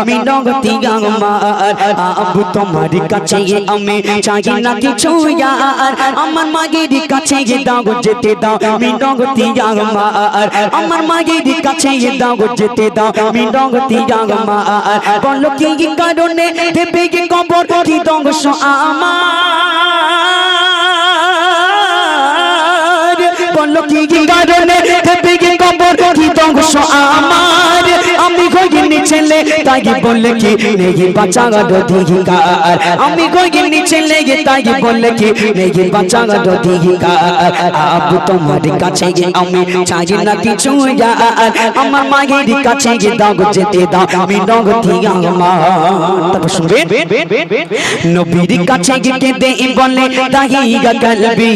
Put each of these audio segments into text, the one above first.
মিনতি আমার আব্বু তোমার কাছে আমি চাই না কিছু আর আমার মাগের কাছে দাও, যেতে দাও মিনতি আমার আমার মাগের কাছে দাও, যেতে দাও মিনতি আমার বলো কি কারণে দেবে কি কবর কি দংশ আমার? বলো কি কারণে দেবে কি কবর কি দংশ আমার? ছেলে তাই বলে কি নেই বাঁচার অধিকার আমি গইনি ছেলে তাই বলে কি? নেই বাঁচার অধিকার আবু তোমার কাছে গে আমি চাই না কিছু আর আমার মায়ের কাছে গে দাও যেতে দাও। আমি নগতি আমার। তারপর শুনবেন? নবীর কাছে গিয়ে দে বলে দাহিগা কলবি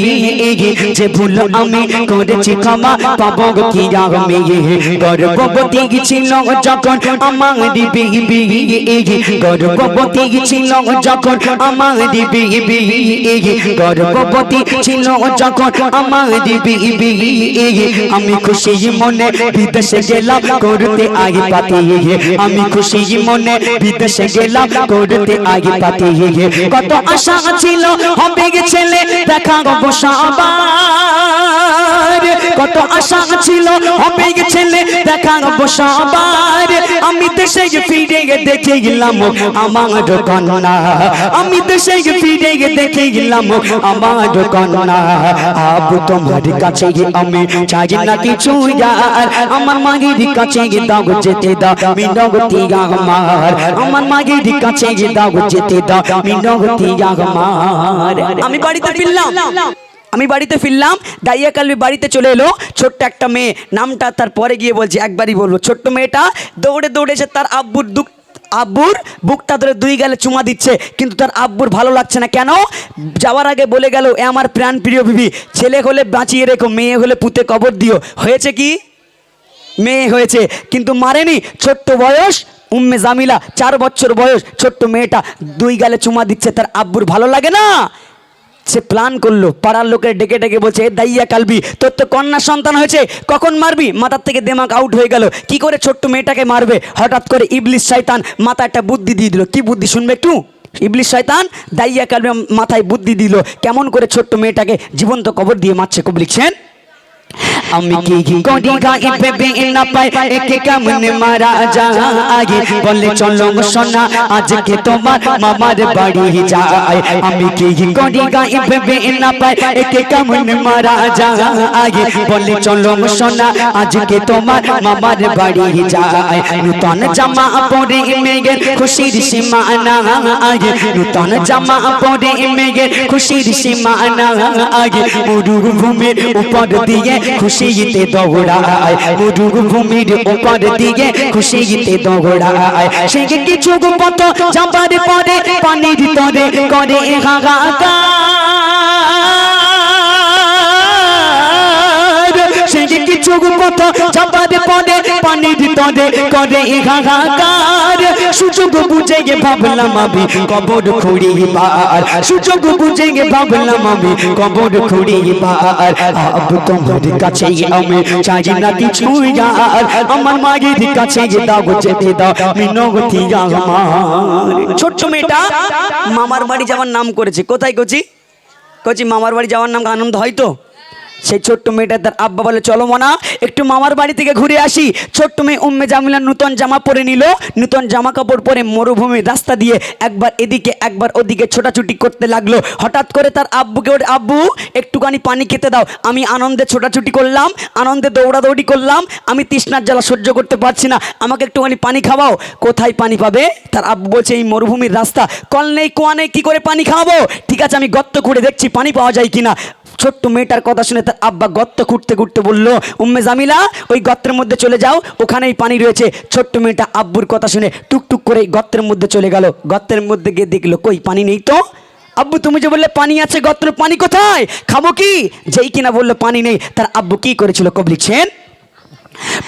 যে ভুল আমি করেছি ক্ষমা পাবো কি আমি গর্ভবতী ছিল যখন আমার বিবি গর্ভবতী ছিল যখন আমার বিবি গর্ভবতী ছিল যখন আমার বিবি আমি খুশি মনে বিদেশে গেলাম করতে আগে পাতি আমি খুশি মনে বিদেশে গেলাম করতে আগে পাতি কত আশা ছিল হবে গে ছেলে দেখা বসা আবার কত আশা ছিল হবে বসা আবার আমি দেশে ফিরে দেখে গেলাম আমার কন্যা। আমি দেশে ফিরে দেখে গেলাম আমার কন্যা। আবু তোমার কাছে আমি চাই না কিছু আর। আমার মাগির কাছে দাও যেতে দাও মিনগতি আমার। আমার মাগির কাছে দাও যেতে দাও মিনগতি আমার। আমি বাড়িতে ফিরলাম। আমি বাড়িতে ফিরলাম দাইয়া কালবি বাড়িতে চলে এলো, ছোট্ট একটা মেয়ে, নামটা তার পরে গিয়ে বলছে, একবারই বলব, ছোট্ট মেয়েটা দৌড়ে দৌড়েছে তার আব্বুর দুঃখ আব্বুর বুকটা ধরে দুই গেলে চুমা দিচ্ছে, কিন্তু তার আব্বুর ভালো লাগছে না। কেন? যাওয়ার আগে বলে গেল, এ আমার প্রাণ প্রিয় বিবি, ছেলে হলে বাঁচিয়ে রেখো, মেয়ে হলে পুঁতে কবর দিও। হয়েছে কি? মেয়ে হয়েছে, কিন্তু মারেনি, ছোট্ট বয়স, উম্মে জামিলা, চার বছর বয়স, ছোট্ট মেয়েটা দুই গালে চুমা দিচ্ছে, তার আব্বুর ভালো লাগে না? সে প্ল্যান করল। পাড়ার লোকের ডেকে ডেকে বলছে, "এ দাইয়া কালবি, তোর তো কন্যা সন্তান হয়েছে, কখন মারবি? মাথার থেকে দেমাক আউট হয়ে গেল। কি করে ছোট্ট মেয়েটাকে মারবে? হঠাৎ করে ইবলিশ শয়তান মাথা একটা বুদ্ধি দিয়ে দিল। কি বুদ্ধি শুনবে একটু? ইবলিশ শয়তান দাইয়া কালবি মাথায় বুদ্ধি দিল। কেমন করে ছোট্ট মেয়েটাকে জীবন্ত কবর দিয়ে মারছে কবলিক লিখছেন? আমি কি করি গায়ে ভেবে না পাই একে কেমন মারা যায় বলে চলো সোনা আজকে তোমার মামার বাড়ি যায় আমি কি করি গায়ে ভেবে না পাই একে কেমন মারা যায় বলে চলো সোনা আজকে তোমার মামার বাড়ি যায় নূতন জামা পরে মেঘের খুশির সীমানা আগে নূতন জামা পরে মেঘের খুশির সীমানা আগে মরুভূমির উপর দিয়ে খুশিতে দৌড়ায় মরুভূমির উপর দিয়ে খুশিতে দৌড়ায় সে কিছু পথ যাবার পরে পানির তরে করে হাহাকার সে কিছু পথ যাবার পরে তরে করে হাহাকার সুযোগ বুঝে গে ভাবলাম আমি কবর খুঁড়ি পার সুযোগ বুঝে গে ভাবলাম আমি কবর খুঁড়ি পার আব তোমার কাছে আমি চাই না কিছু আর আমার মায়ের কাছে দাও যেতে দাও মিনগতি আমার। ছোট্ট মেয়েটা, মামার বাড়ি যাওয়ার নাম করেছে। কোথায় কচি? কচি, মামার বাড়ি যাওয়ার নাম আনন্দ হয় তো? সেই ছোট্ট মেয়েটা তার আব্বা বলে, চলো মনা, একটু মামার বাড়ি থেকে ঘুরে আসি। ছোট্ট মেয়ে উম্মে জামিলা নূতন জামা পরে নিল। নূতন জামা কাপড় পরে মরুভূমির রাস্তা দিয়ে একবার এদিকে, একবার ওদিকে ছোটাছুটি করতে লাগল। হঠাৎ করে তার আব্বুকে ওর আব্বু, একটুখানি পানি খেতে দাও। আমি আনন্দে ছোটাছুটি করলাম, আনন্দে দৌড়াদৌড়ি করলাম। আমি তৃষ্ণার জ্বালা সহ্য করতে পারছি না। আমাকে একটুখানি পানি খাওয়াও। কোথায় পানি পাবে? তার আব্বু বলছে, এই মরুভূমির রাস্তা। কল নেই, কুয়া নেই, কী করে পানি খাওয়াবো? ঠিক আছে, আমি গর্ত করে দেখছি, পানি পাওয়া যায় কিনা। ছোট্ট মেয়েটার কথা শুনে তার আব্বা গর্ত খুঁড়তে খুঁড়তে বলল, উম্মে জামিলা, ওই গর্তের মধ্যে চলে যাও, ওখানেই পানি রয়েছে। ছোট্ট মেয়েটা আব্বুর কথা শুনে টুকটুক করে গর্তের মধ্যে চলে গেল। গর্তের মধ্যে গিয়ে দেখল, কই, পানি নেই তো? আব্বু, তুমি যে বললে পানি আছে, গর্তের পানি কোথায়? খাব কি? যেই কিনা বলল, পানি নেই। তার আব্বু কি করেছিল কব লিখছেন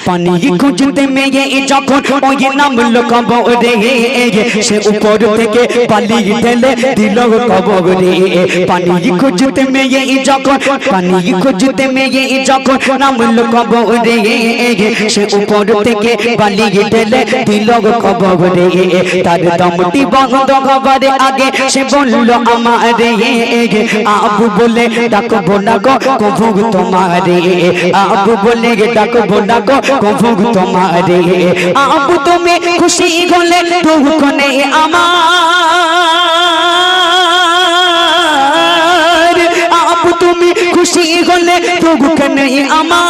পানি খুঁজতে মেয়ে যখন ওই নামলো কবরে সে উপর থেকে পালি ঢেলে দিল কবরে পানি খুঁজতে মেয়ে যখন পানি খুঁজতে মেয়ে যখন নামলো কবরে সে উপর থেকে পালি ঢেলে দিল কবরে তার দমটি বন্ধ হবার আগে সে বলল আমারে আবু বলে ডাকবো না গো কবু তোমারে। আবু বলে ডাকবো না গো কবু তোমারে। আবু তুমি খুশি হলে দুঃখ নেই আমার। আবু তুমি খুশি হলে দুঃখ নেই আমার।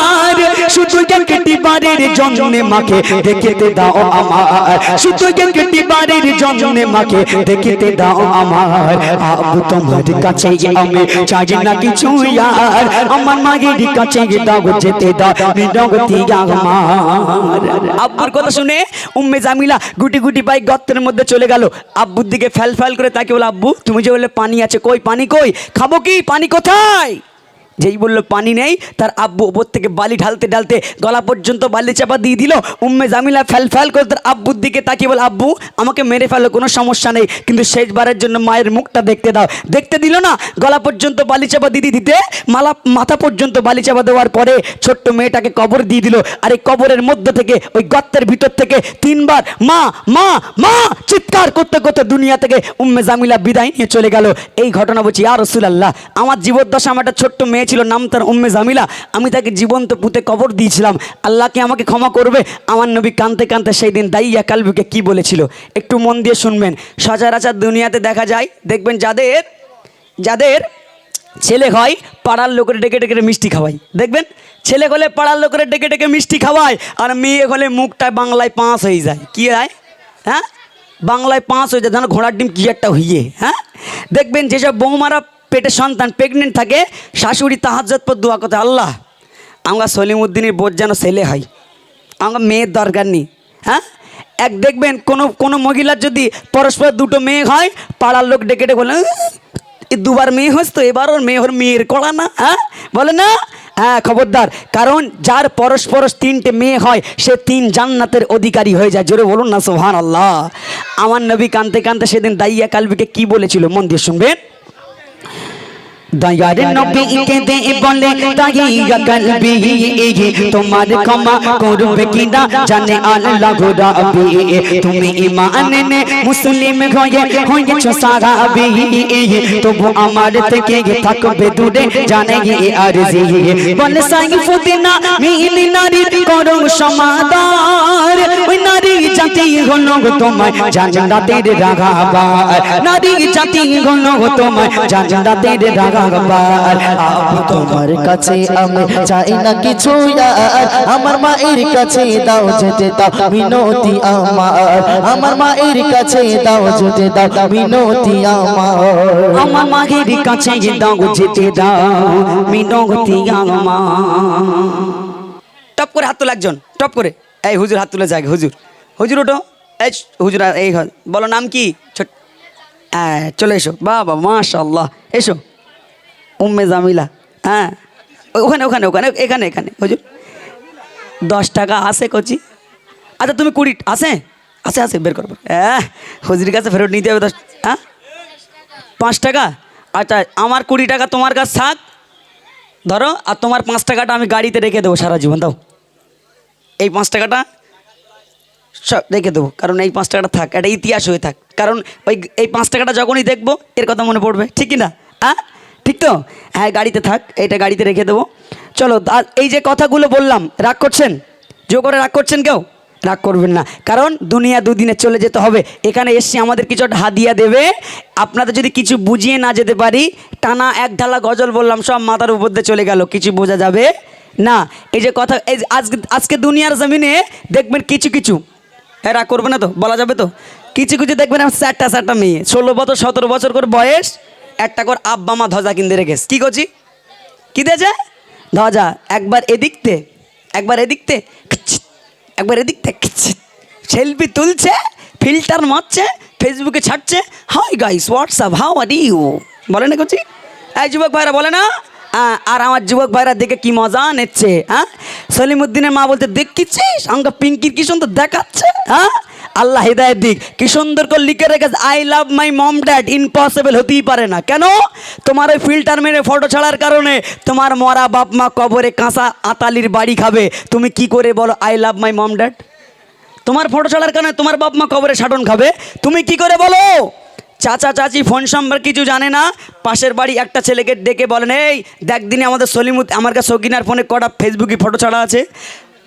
আব্বুর কথা শুনে উম্মে জামিলা গুটি গুটি পাই গর্তের মধ্যে চলে গেল। আব্বুর দিকে ফ্যাল ফ্যাল করে তাকে বলে আব্বু, তুমি যে বললে পানি আছে, কই পানি কই? খাব কি? পানি কোথায়? যেই বলল, পানি নেই। তার আব্বু ওপর থেকে বালি ঢালতে ঢালতে গলা পর্যন্ত বালি চাপা দিয়ে দিল। উম্মে জামিলা ফ্যাল ফ্যাল করে তার আব্বুর দিকে তাকিয়ে বলে, আব্বু, আমাকে মেরে ফেলো, কোনো সমস্যা নেই। কিন্তু শেষবারের জন্য মায়ের মুখটা দেখতে দাও। দেখতে দিল না, গলা পর্যন্ত বালি চাপা দিতে দিতে মালা, মাথা পর্যন্ত বালি চাপা দেওয়ার পরে ছোট্ট মেয়েটাকে কবর দিয়ে দিল। আর এই কবরের মধ্য থেকে, ওই গর্তের ভিতর থেকে তিনবার মা মা মা চিৎকার করতে করতে দুনিয়া থেকে উম্মে জামিলা বিদায় নিয়ে চলে গেল। এই ঘটনা বলছি আর রসুলাল্লাহ, আমার জীবদ্দশা আমার একটা ছোট্ট মেয়ে ছিল নাম তার উম্মে জামিলা। আমি তাকে জীবন্ত পুঁতে কবর দিয়েছিলাম। আল্লাহকে আমাকে ক্ষমা করবে? আমার নবী কানতে কানতে সেই দিন দাইয়া কালবিকে কি বলেছিল? একটু মন দিয়ে শুনবেন। সচরাচর দুনিয়াতে দেখা যায়, দেখবেন যাদের যাদের ছেলে হয়, পাড়ার লোকের ডেকে ডেকে মিষ্টি খাওয়াই দেখবেন? ছেলে হলে পাড়ার লোকের ডেকে ডেকে মিষ্টি খাওয়ায়, আর মেয়ে হলে মুখটায় বাংলায় পাঁচ হয়ে যায়। কি হয়? হ্যাঁ? বাংলায় পাঁচ হয়ে যায়। যেন ঘোড়ার ডিম কি একটা হইয়ে হ্যাঁ? দেখবেন যেসব বৌমারা পেটে সন্তান প্রেগনেন্ট থাকে শাশুড়ি তাহাজ্জত পর দোয়া করতে আল্লাহ আমরা সলিমুদ্দিনের বোধ যেন ছেলে হয়। আমার মেয়ের দরকার নেই। হ্যাঁ? এক দেখবেন কোনো কোনো মহিলার যদি পরস্পর দুটো মেয়ে হয় পাড়ার লোক ডেকে ডেকে বলে "উহ, দুবার মেয়ে হস তো এবার ওর মেয়ে ওর মেয়ের কড়া না? হ্যাঁ? বলে না। হ্যাঁ খবরদার। কারণ যার পরস্পর তিনটে মেয়ে হয় সে তিন জান্নাতের অধিকারী হয়ে যায়। জোরে বলুন না সোহান আল্লাহ আমার নবী কানতে কানতে সেদিন দাইয়া কালবিকে কি বলেছিল? মন দিয়ে শুনবেন। দয়ার নবী কে দে বলে দাইয়া কলবি তোমার ক্ষমা করবে কিনা জানে আল্লাহ রাব্বি তুমি ঈমান নে মুসলিম হয়ে হয়েছো সারাবি তবু আমার থেকে থাকবে দূরে জানে গিয়ে আরজি বলে সাইফুদ্দিনা মিলি নারী করো সমাদার ওই নারী জাতি হলো তোমার জান্নাতের রাগাবার নারী জাতি হলো তোমার জান্নাতের তোমার কাছে আমি চাই না কিছু আর আমার মায়ের কাছে দাও যেতে দাও আমার। আমার মায়ের কাছে দাও যেতে দাও আমার। আমার মাগের কাছে দাও যেতে দাও আমার। টপ করে হাত তোলা একজন, টপ করে। এই হুজুর হাত তুলে যাক, হুজুর। হুজুর ওটো এই হুজুর, এই। বলো নাম কি? ছোট হ্যাঁ চলে এসো। বাবা মাশাল্লাহ এসো। উম্মে জামিলা হ্যাঁ? ওখানে ওখানে ওখানে, এখানে এখানে, হুজুর। দশ টাকা আসে কচি। আচ্ছা তুমি কুড়ি আসে আসে আসে বের করব হ্যাঁ হুজুরের কাছে ফেরত নিতে হবে দশ হ্যাঁ? পাঁচ টাকা? আচ্ছা আমার কুড়ি টাকা তোমার কাছে থাক। ধরো, আর তোমার পাঁচ টাকাটা আমি গাড়িতে রেখে দেবো সারা জীবন, দাও। এই পাঁচ টাকাটা সব রেখে দেবো, কারণ এই পাঁচ টাকাটা থাক, একটা ইতিহাস হয়ে থাক। কারণ ওই, এই পাঁচ টাকাটা যখনই দেখব, এর কথা মনে পড়বে, ঠিক না? হ্যাঁ ঠিক তো? হ্যাঁ গাড়িতে থাক, এটা গাড়িতে রেখে দেবো। চলো এই যে কথাগুলো বললাম, রাগ করছেন? জো করে রাগ করছেন কেউ? রাগ করবেন না, কারণ দুনিয়া দুদিনে চলে যেতে হবে। এখানে এসে আমাদের কিছু হাদিয়া দেবে। আপনাদের যদি কিছু বুঝিয়ে না যেতে পারি, টানা এক ঢালা গজল বললাম, সব মাথার উপর দিয়ে চলে গেল, কিছু বোঝা যাবে? না, এই যে কথা, এই আজকে আজকে দুনিয়ার জমিনে দেখবেন কিছু কিছু। হ্যাঁ রাগ করবে না তো? বলা যাবে তো? কিছু কিছু দেখবেন চারটা চারটা মেয়ে, ষোলো বছর, সতেরো বছর করে বয়স। একটা করে আব্বা মা ধ্বজা কিনতে রেখেস কী করছি কী দিয়েছে ধ্বজা একবার এদিকতে একবার এদিকতে একবার এদিকতে। সেলফি তুলছে, ফিল্টার মারছে, ফেসবুকে ছাড়ছে। Hi guys WhatsApp how are you? বলে না করছি এই যুবক ভাইরা, বলে না? আর আমার যুবক ভাইরা দেখে কি মজা নিচ্ছে হ্যাঁ? সলিমুদ্দিনের মা বলতে দেখছিস আমাকে পিঙ্কির কি সুন্দর দেখাচ্ছে হ্যাঁ? আল্লাহ হৃদায়ত দিক। কি সুন্দর করে লিখে রেখেছে I love my mom dad impossible হতেই পারে না। কেন? তোমার ওই ফিল্টার মেরে ফটো ছাড়ার কারণে তোমার মরা বাপ মা কবরে কাঁসা আতালির বাড়ি খাবে। তুমি কি করে বলো I love my mom dad তোমার ফটো ছাড়ার কারণে তোমার বাপ মা কবরে সাটন খাবে। তুমি কি করে বলো? চাচা, চাচি, ফোন সম্পর্কে কিছু জানে না। পাশের বাড়ি একটা ছেলেকে ডেকে বলেন, এই, দেখ দিনে আমাদের সলিমুদ আমার কাছে সকিনার ফোনে কটা ফেসবুকে ফটো ছাড়া আছে?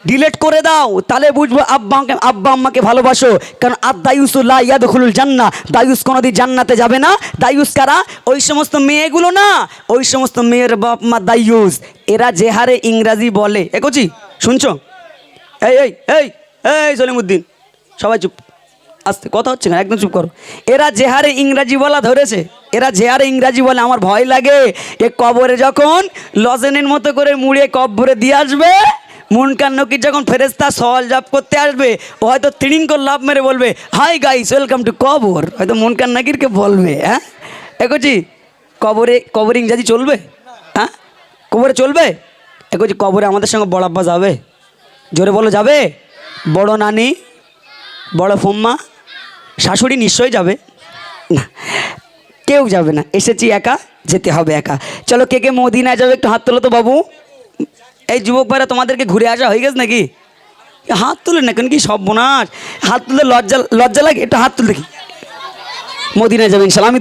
ডিলেট করে দাও, তাহলে বুঝব আব্বা আব্বা আম্মাকে ভালোবাসো। কারণ আদ দায়ুসুল্লাহ ইয়াদখুলুল জান্না দায়ুস কোনোদিন জান্নাতে যাবে না। দায়ুস কারা? ওই সমস্ত মেয়েগুলো না। ওই সমস্ত মেয়ের বাপ মা দায়ুস। এরা যে হারে ইংরাজি বলে। একছি শুনছো? এই এই এই এই সলিমুদ্দিন, সবাই চুপ। আস্তে, কথা হচ্ছে না, একদম চুপ করো। এরা যে হারে ইংরাজি বলা ধরেছে, এরা যে হারে ইংরাজি বলে, আমার ভয় লাগে। এ কবরে যখন লজেনের মতো করে মুড়িয়ে কবরে দিয়ে আসবে মুনকান নকির যখন ফেরেস্তা সওয়াল জব করতে আসবে, ও হয়তো তিরিং করে লাভ মেরে বলবে হাই গাইস ওয়েলকাম টু কবর। হয়তো মুনকান নাকিরকে বলবে হ্যাঁ? এগোছি কবরে, কবর ইংরাজি চলবে? হ্যাঁ? কবরে চলবে? এগোছি কবরে আমাদের সঙ্গে বড় আব্বা যাবে। জোরে বলো, যাবে? বড় নানি, বড় ফম্মা, শাশুড়ি নিশ্চয়ই যাবে। না, কেউ যাবে না। এসেছি একা, যেতে হবে একা। চলো কে কে মদিনায় যাবে একটু হাত তোলো তো বাবু। এই যুবক ভাইরা, তোমাদেরকে ঘুরে আসা হয়ে গেছে নাকি? হাত তুলে না কেন কি সব বোনাস হাত তুলে লজ্জা লজ্জা লাগে? একটু হাত তুলে দেখি। মদিনায় যাবেন আমি